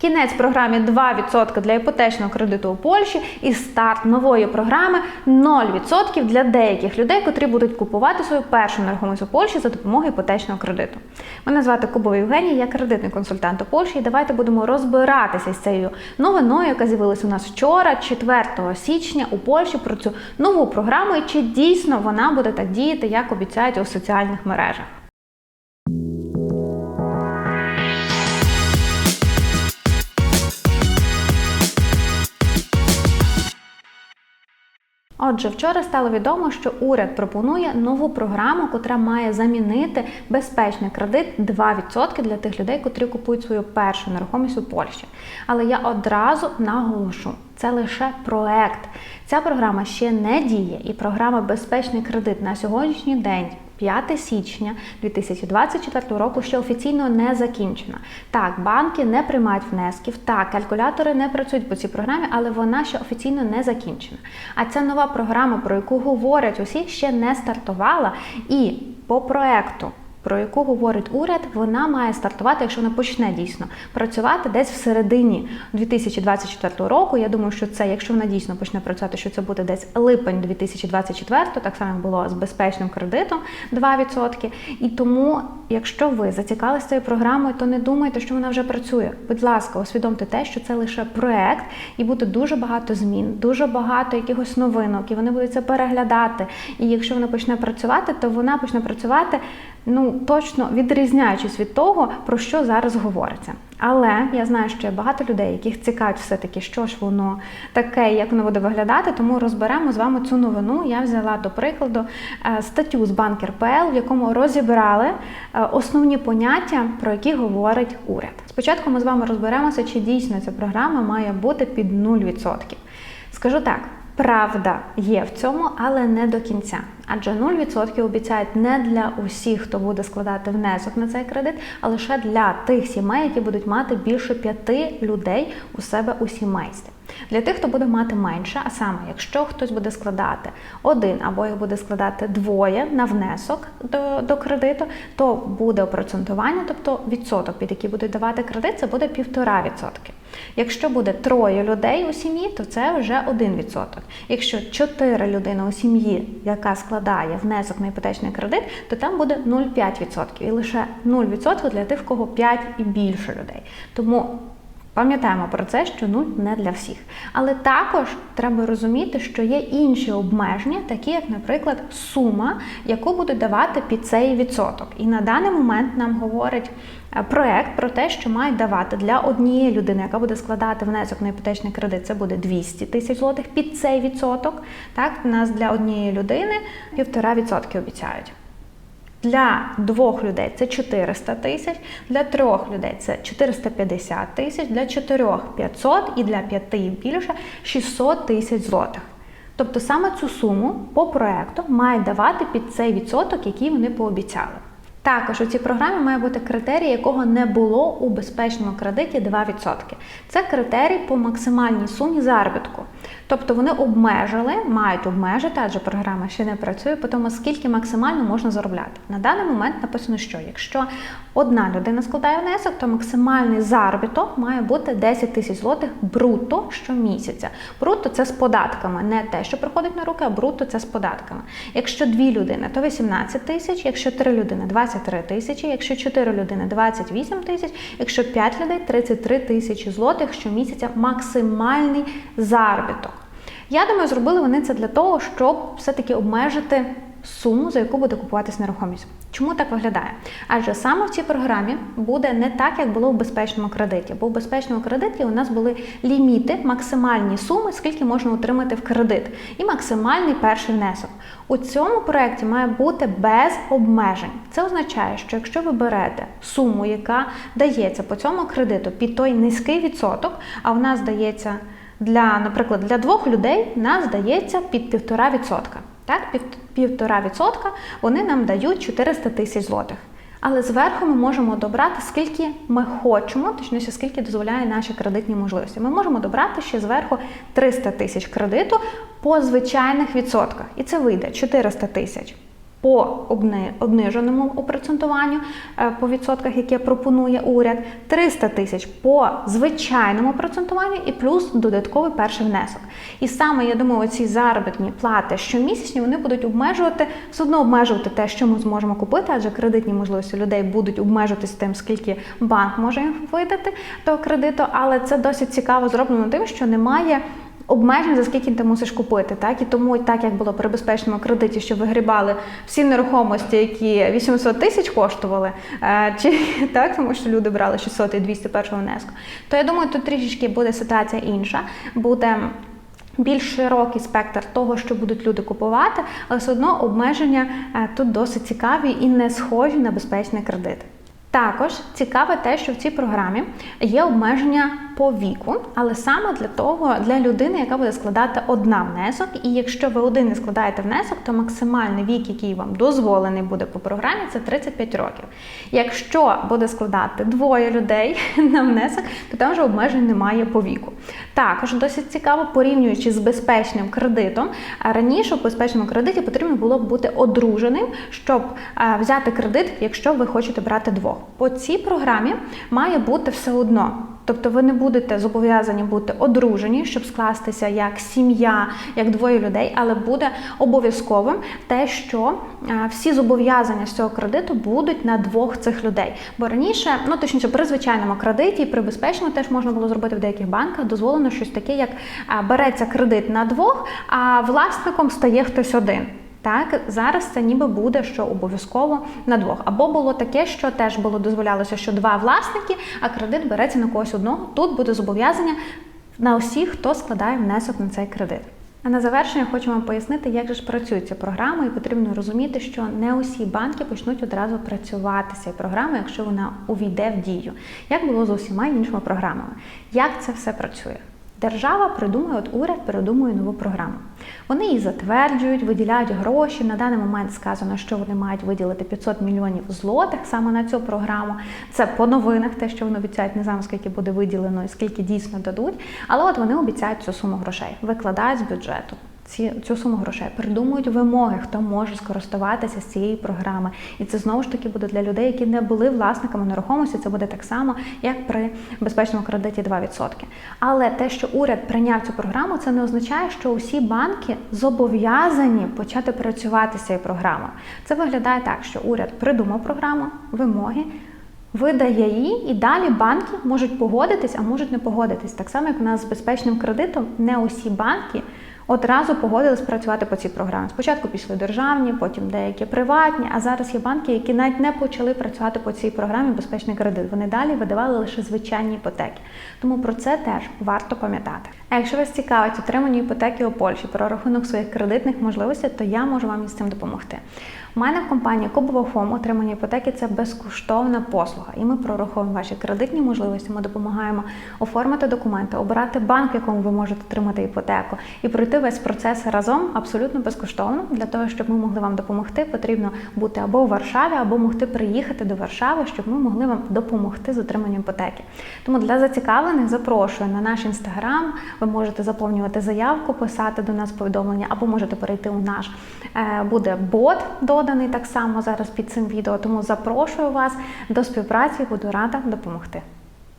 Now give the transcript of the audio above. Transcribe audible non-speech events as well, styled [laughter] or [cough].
Кінець програмі 2% для іпотечного кредиту у Польщі і старт нової програми 0% для деяких людей, котрі будуть купувати свою першу нерухомість у Польщі за допомогою іпотечного кредиту. Мене звати Кубова Євгенія, я кредитний консультант у Польщі. І давайте будемо розбиратися з цією новиною, яка з'явилася у нас вчора, 4 січня у Польщі, про цю нову програму і чи дійсно вона буде так діяти, як обіцяють у соціальних мережах. Отже, вчора стало відомо, що уряд пропонує нову програму, котра має замінити безпечний кредит 2% для тих людей, котрі купують свою першу нерухомість у Польщі. Але я одразу наголошу, це лише проект. Ця програма ще не діє, і програма Безпечний кредит на сьогоднішній день. 5 січня 2024 року ще офіційно не закінчена. Так, банки не приймають внесків, так, калькулятори не працюють по цій програмі, але вона ще офіційно не закінчена. А ця нова програма, про яку говорять усі, ще не стартувала. І по проекту про яку говорить уряд, вона має стартувати, якщо вона почне дійсно працювати десь в середині 2024 року. Я думаю, що це, якщо вона дійсно почне працювати, що це буде десь липень 2024, так само було з безпечним кредитом 2%. І тому, якщо ви зацікавилися цією програмою, то не думайте, що вона вже працює. Будь ласка, усвідомте те, що це лише проект, і буде дуже багато змін, дуже багато якихось новинок, і вони будуть це переглядати. І якщо вона почне працювати, то вона почне працювати ну точно відрізняючись від того, про що зараз говориться. Але я знаю, що є багато людей, яких цікавить все-таки, що ж воно таке, як воно буде виглядати. Тому розберемо з вами цю новину. Я взяла до прикладу е, статтю з Банкер.пл, в якому розібрали е, основні поняття, про які говорить уряд. Спочатку ми з вами розберемося, чи дійсно ця програма має бути під 0%. Скажу так. Правда є в цьому, але не до кінця. Адже 0% обіцяють не для усіх, хто буде складати внесок на цей кредит, а лише для тих сімей, які будуть мати більше п'яти людей у себе у сімействі. Для тих, хто буде мати менше, а саме, якщо хтось буде складати один або їх буде складати двоє на внесок до до кредиту, то буде опроцентування, тобто відсоток, під який будуть давати кредит, це буде 1,5%. Якщо буде троє людей у сім'ї, то це вже 1%. Якщо чотири людини у сім'ї, яка складає внесок на іпотечний кредит, то там буде 0,5%. І лише 0% для тих, в кого 5 і більше людей. Тому Пам'ятаємо про це, що нуль не для всіх. Але також треба розуміти, що є інші обмеження, такі як, наприклад, сума, яку будуть давати під цей відсоток. І на даний момент нам говорить е, проект про те, що мають давати для однієї людини, яка буде складати внесок на іпотечний кредит, це буде 200 тисяч злотих під цей відсоток. Так, у нас для однієї людини півтора відсотки обіцяють. Для двох людей це 400 тисяч, для трьох людей це 450 тисяч, для чотирьох 500 і для п'яти і більше 600 тисяч злотих. Тобто саме цю суму по проекту мають давати під цей відсоток, який вони пообіцяли. Також у цій програмі має бути критерій, якого не було у безпечному кредиті 2%. Це критерій по максимальній сумі заробітку. Тобто вони обмежили, мають обмежити, адже програма ще не працює, по тому скільки максимально можна заробляти. На даний момент написано, що якщо одна людина складає внесок, то максимальний заробіток має бути 10 тисяч злотих брутто щомісяця. Брутто це з податками, не те, що приходить на руки, а брутто це з податками. Якщо дві людини, то 18 тисяч, якщо три людини 23 тисячі, якщо чотири людини 28 тисяч, якщо 5 людей 33 тисячі злотих щомісяця максимальний заробіток. Я думаю, зробили вони це для того, щоб все-таки обмежити суму, за яку буде купуватись нерухомість. Чому так виглядає? Адже саме в цій програмі буде не так, як було в безпечному кредиті. Бо в безпечному кредиті у нас були ліміти, максимальні суми, скільки можна отримати в кредит, і максимальний перший внесок. У цьому проєкті має бути без обмежень. Це означає, що якщо ви берете суму, яка дається по цьому кредиту під той низький відсоток, а в нас дається для, наприклад, для двох людей нас дається під півтора відсотка. Так, півтора відсотка вони нам дають 400 тисяч злотих. Але зверху ми можемо добрати, скільки ми хочемо, точніше, скільки дозволяє наші кредитні можливості. Ми можемо добрати ще зверху 300 тисяч кредиту по звичайних відсотках. І це вийде 400 тисяч по обниженому опрацентуванню е, по відсотках, яке пропонує уряд, 300 тисяч по звичайному процентуванню і плюс додатковий перший внесок. І саме я думаю, ці заробітні плати щомісячні вони будуть обмежувати все одно обмежувати те, що ми зможемо купити, адже кредитні можливості людей будуть обмежуватись тим, скільки банк може їм видати того кредиту. Але це досить цікаво зроблено тим, що немає. Обмежень, за скільки ти мусиш купити, так і тому, так як було при безпечному кредиті, що вигрібали всі нерухомості, які 800 тисяч коштували, е, чи [laughs] так, тому що люди брали 600 і 200 першого внеску, то я думаю, тут трішечки буде ситуація інша. Буде більш широкий спектр того, що будуть люди купувати, але все одно обмеження е, тут досить цікаві і не схожі на безпечний кредит. Також цікаве те, що в цій програмі є обмеження по віку, але саме для того, для людини, яка буде складати одна внесок. І якщо ви один не складаєте внесок, то максимальний вік, який вам дозволений буде по програмі, це 35 років. Якщо буде складати двоє людей [laughs] на внесок, то там вже обмежень немає по віку. Також досить цікаво, порівнюючи з безпечним кредитом, а раніше в безпечному кредиті потрібно було бути одруженим, щоб е, взяти кредит, якщо ви хочете брати двох. По цій програмі має бути все одно. Тобто ви не будете зобов'язані бути одружені, щоб скластися як сім'я, як двоє людей, але буде обов'язковим те, що е, всі зобов'язання з цього кредиту будуть на двох цих людей. Бо раніше, ну точніше, при звичайному кредиті і при безпечному теж можна було зробити в деяких банках. Дозволено щось таке, як е, береться кредит на двох, а власником стає хтось один. Так, зараз це ніби буде, що обов'язково на двох. Або було таке, що теж було дозволялося, що два власники, а кредит береться на когось одного. Тут буде зобов'язання на усіх, хто складає внесок на цей кредит. А на завершення хочу вам пояснити, як же ж працює ця програма, і потрібно розуміти, що не усі банки почнуть одразу працювати цією програмою, якщо вона увійде в дію, як було з усіма іншими програмами. Як це все працює? Держава придумує, от уряд придумує нову програму. Вони її затверджують, виділяють гроші. На даний момент сказано, що вони мають виділити 500 мільйонів злотих саме на цю програму. Це по новинах, те, що вони обіцяють, не знаю, скільки буде виділено і скільки дійсно дадуть. Але от вони обіцяють цю суму грошей, викладають з бюджету. Ці цю суму грошей придумують вимоги, хто може скористуватися з цієї програми, і це знову ж таки буде для людей, які не були власниками нерухомості. Це буде так само, як при безпечному кредиті 2%. Але те, що уряд прийняв цю програму, це не означає, що усі банки зобов'язані почати працювати з цією програмою. Це виглядає так, що уряд придумав програму, вимоги. Видає її, і далі банки можуть погодитись, а можуть не погодитись. Так само, як у нас з безпечним кредитом, не усі банки одразу погодились працювати по цій програмі. Спочатку пішли державні, потім деякі приватні, а зараз є банки, які навіть не почали працювати по цій програмі безпечний кредит. Вони далі видавали лише звичайні іпотеки. Тому про це теж варто пам'ятати. А якщо вас цікавить отримання іпотеки у Польщі про рахунок своїх кредитних можливостей, то я можу вам із цим допомогти. У мене в компанії Кубова Фом отримання іпотеки це безкоштовна послуга, і ми прораховуємо ваші кредитні можливості. Ми допомагаємо оформити документи, обирати банк, якому ви можете отримати іпотеку, і пройти весь процес разом абсолютно безкоштовно. Для того щоб ми могли вам допомогти, потрібно бути або у Варшаві, або могти приїхати до Варшави, щоб ми могли вам допомогти з отриманням іпотеки. Тому для зацікавлених запрошую на наш інстаграм. Ви можете заповнювати заявку, писати до нас повідомлення, або можете перейти у наш е, буде бот доданий так само зараз під цим відео. Тому запрошую вас до співпраці, буду рада допомогти.